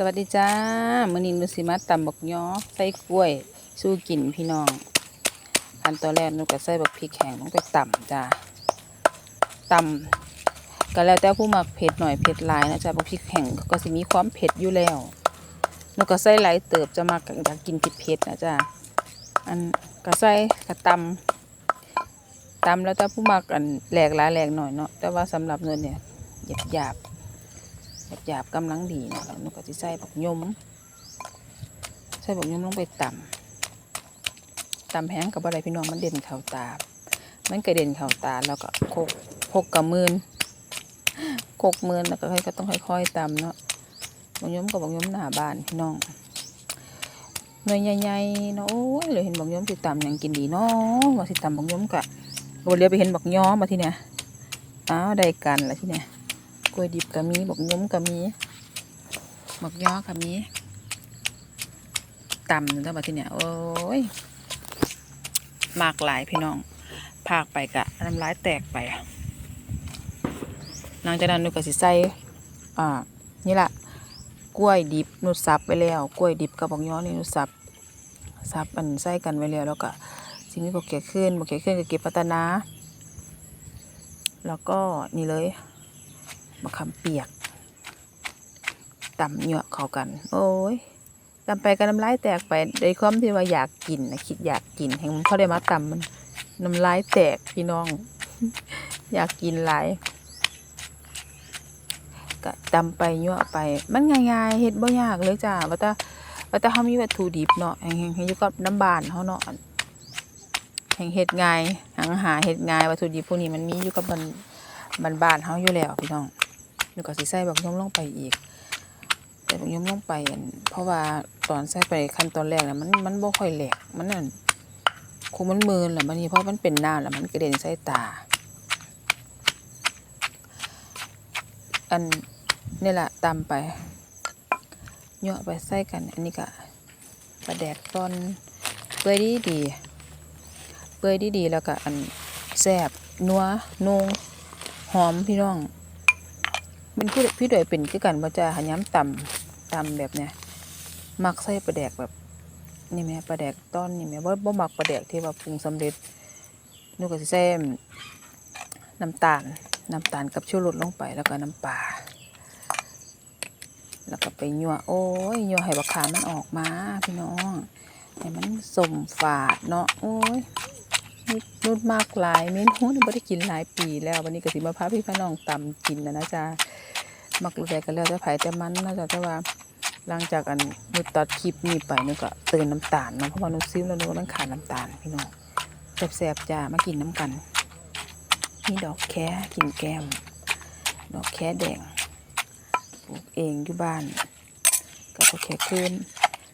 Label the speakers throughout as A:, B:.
A: สวัสดีจ้ามื้อนี้นุสิมาตำบักย้อใส่กล้วย สู้กินพี่น้องขั้นตอนแรกนูก็ใส่บักพริกแห้งลงไปตำจ้าตำก็แล้วแต่ผู้มักเผ็ดหน่อยเผ็ดหลายนะจ้าบักพริกแห้งก็สิมีความเผ็ดอยู่แล้วนูก็ใส่หลายเติบจะมักอยากกินเผ็ดนะจ้าอันก็ใส่ก็ตำตำแล้วแต่ผู้มักอันแหลกหลายแหลกหน่อยเนาะแต่ว่าสำหรับหนูเนี่ยหยาบๆ หยาบๆกำลังดีเนาะแล้วหนูก็จะใส่บักยมใส่บักยมลงไปตำตำแห้งกับอะไรพี่น้องมันเด่นเข่าตา มันกระเด็นเข่าตาแล้วก็โคกโคกกับมืนโคกมือนแล้วก็ค่อยก็ต้องค่อย ๆตำเนาะบักยมกับบักยมหน้าบ้านพี่น้องหน่วยใหญ่ๆเนาะโอ้ยเลยเห็นบักยมสิดตำยังกินดีเนาะว่าสิดตำบักยมกะวันเรียวไปเห็นบักย้อมาที่เนี่ยอ้าวได้กันละที่เนี่ย กล้วยดิบก็มีบักยมก็มีบักยอก็มีตำอยู่แล้วบัดทีเนี่ยโอ้ยมากหลายพี่น้องพากไปกะน้ำลายแตกไปหลังจากนั้นหนูก็สิใส่อ่านี่แหละกล้วยดิบหนุสับไปแล้ว กล้วยดิบกับบักยอนี่หนุสับสับอันใส่กันไว้แล้วแล้วก็สิมีบักเขียขึ้นบักเขียขึ้นก็เก็บพัฒนา แล้วก็นี่เลย มะขามเปียกตำเหยาะเข้ากัน โอ้ยตำไปก็น้ำลายแตกไปในความที่ว่าอยากกินนะคิดอยากกินแห่งเขาได้มาตำมันน้ำลายแตกพี่น้อง อยากกินหลายก็ตำไปเหยาะไป มันง่ายๆเฮ็ดบ่ยากเลยจ้าว่าแต่ว่าแต่เฮามีวัตถุดิบเนาะแห่งๆอยู่กับน้ำบานเฮาเนาะแห่งเฮ็ดง่ายหางหาเฮ็ดง่ายวัตถุดิบพวกนี้มันมีอยู่กับมันบ้านบ้านเฮาอยู่แล้วพี่น้อง นูก็สิใส่บักยมลงไปอีกใส่บักยมลงไปเพราะว่าตอนใส่ไปขั้นตอนแรกน่ะมันมันบ่ค่อยแหลกมันนั่นคงมันมืนแหละมันนี่เพราะมันเป็นน้ำแล้วมันกระเด็นใส่ตา อันนี่แหละตำไปเยาะไปใส่กัน อันนี้ก็ปลาแดกตอนเปื่อยดีดีเปื่อยดีดีแล้วก็อันแซ่บนัวนุ่งหอมพี่น้อง มันพี่พี่ดอยเป็นคือกันว่าจะหาย้ำต่ำต่ำแบบเนี้ยมักใส่ปลาแดกแบบนี่แม่ปลาแดกต้อนนี่แม่บ่บ่มักปลาแดกที่ว่าปรุงสำเร็จนูก็สิใส่น้ำตาลน้ำตาลกับชูรสลงไปแล้วก็น้ำปลาแล้วก็ไปยั่วโอ้ยยั่วให้บักขามันออกมาพี่น้องให้มันสมฝาดเนาะโอ้ย นุดนุดมากหลายเมนูนี่บ่ได้กินหลายปีแล้ววันนี้ก็สิมาพาพี่พี่น้องตำกินนะนะจ๊ะมักรู้ใจกันแล้วแต่ไผแต่มันนะจ๊ะแต่ว่าหลังจากอันนุตัดคลิปนี้ไปนุก็เติมน้ำตาลเนาะเพราะว่านุซิมแล้วนุก็มันขาดน้ำตาลพี่น้องแซ่บๆจ้ามากินน้ำกันมีดอกแค่กินแก้ม ดอกแค่แดงปลูกเองอยู่บ้านกับพอแค่คืน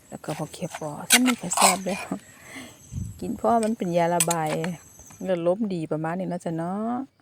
A: แล้วก็พอแค่ปอฉันมีแค่แซบแล้ว กินเพราะมันเป็นยาระบายเลือดลมดีประมาณนี้นะจ๊ะเนาะ